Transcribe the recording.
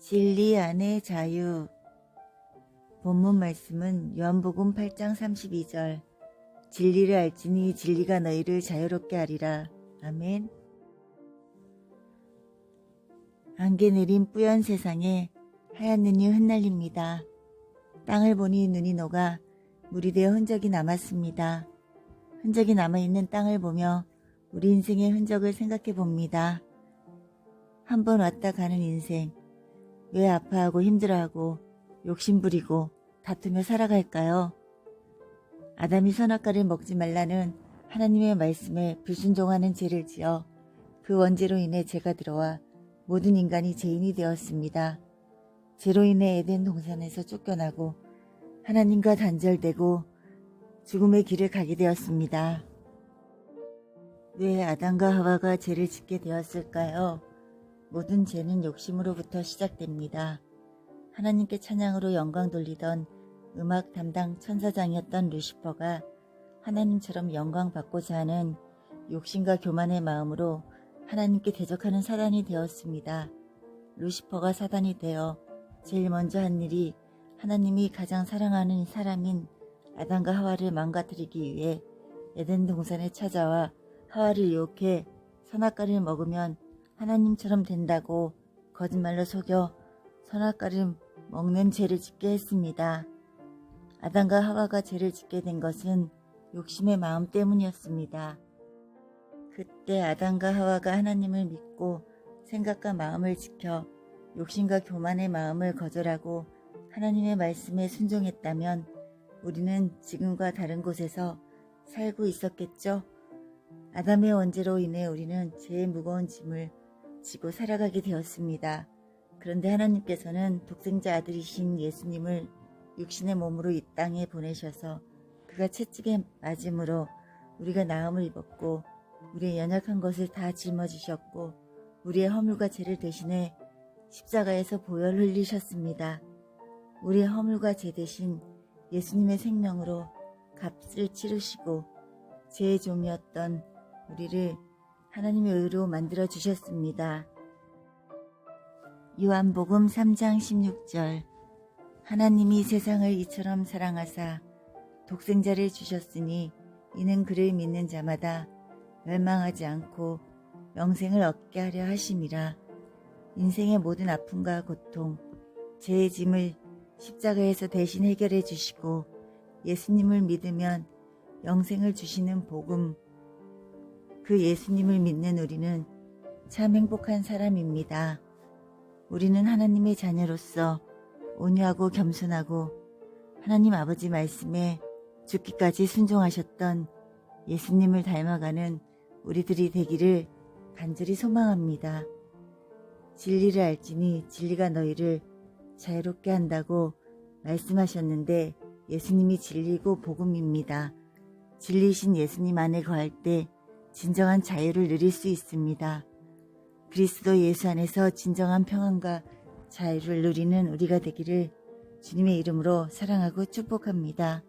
진리 안의 자유. 본문 말씀은 요한복음 8장 32절. 진리를 알지니 진리가 너희를 자유롭게 하리라. 아멘. 안개 내린 뿌연 세상에 하얀 눈이 흩날립니다. 땅을 보니 눈이 녹아 물이 되어 흔적이 남았습니다. 흔적이 남아있는 땅을 보며 우리 인생의 흔적을 생각해 봅니다. 한번 왔다 가는 인생. 왜 아파하고 힘들어하고 욕심부리고 다투며 살아갈까요? 아담이 선악과를 먹지 말라는 하나님의 말씀에 불순종하는 죄를 지어 그 원죄로 인해 죄가 들어와 모든 인간이 죄인이 되었습니다. 죄로 인해 에덴 동산에서 쫓겨나고 하나님과 단절되고 죽음의 길을 가게 되었습니다. 왜 아담과 하와가 죄를 짓게 되었을까요? 모든 죄는 욕심으로부터 시작됩니다. 하나님께 찬양으로 영광 돌리던 음악 담당 천사장이었던 루시퍼가 하나님처럼 영광 받고자 하는 욕심과 교만의 마음으로 하나님께 대적하는 사단이 되었습니다. 루시퍼가 사단이 되어 제일 먼저 한 일이 하나님이 가장 사랑하는 사람인 아담과 하와를 망가뜨리기 위해 에덴 동산에 찾아와 하와를 유혹해 선악과를 먹으면 하나님처럼 된다고 거짓말로 속여 선악과를 먹는 죄를 짓게 했습니다. 아담과 하와가 죄를 짓게 된 것은 욕심의 마음 때문이었습니다. 그때 아담과 하와가 하나님을 믿고 생각과 마음을 지켜 욕심과 교만의 마음을 거절하고 하나님의 말씀에 순종했다면 우리는 지금과 다른 곳에서 살고 있었겠죠? 아담의 원죄로 인해 우리는 죄의 무거운 짐을 지고 살아가게 되었습니다. 그런데 하나님께서는 독생자 아들이신 예수님을 육신의 몸으로 이 땅에 보내셔서 그가 채찍에 맞음으로 우리가 나음을 입었고 우리의 연약한 것을 다 짊어지셨고 우리의 허물과 죄를 대신해 십자가에서 보혈 흘리셨습니다. 우리의 허물과 죄 대신 예수님의 생명으로 값을 치르시고 죄의 종이었던 우리를 하나님의 의로 만들어 주셨습니다. 요한복음 3장 16절 하나님이 세상을 이처럼 사랑하사 독생자를 주셨으니 이는 그를 믿는 자마다 멸망하지 않고 영생을 얻게 하려 하심이라 인생의 모든 아픔과 고통, 죄의 짐을 십자가에서 대신 해결해 주시고 예수님을 믿으면 영생을 주시는 복음 그 예수님을 믿는 우리는 참 행복한 사람입니다. 우리는 하나님의 자녀로서 온유하고 겸손하고 하나님 아버지 말씀에 죽기까지 순종하셨던 예수님을 닮아가는 우리들이 되기를 간절히 소망합니다. 진리를 알지니 진리가 너희를 자유롭게 한다고 말씀하셨는데 예수님이 진리고 복음입니다. 진리신 예수님 안에 거할 때 진정한 자유를 누릴 수 있습니다. 그리스도 예수 안에서 진정한 평안과 자유를 누리는 우리가 되기를 주님의 이름으로 사랑하고 축복합니다.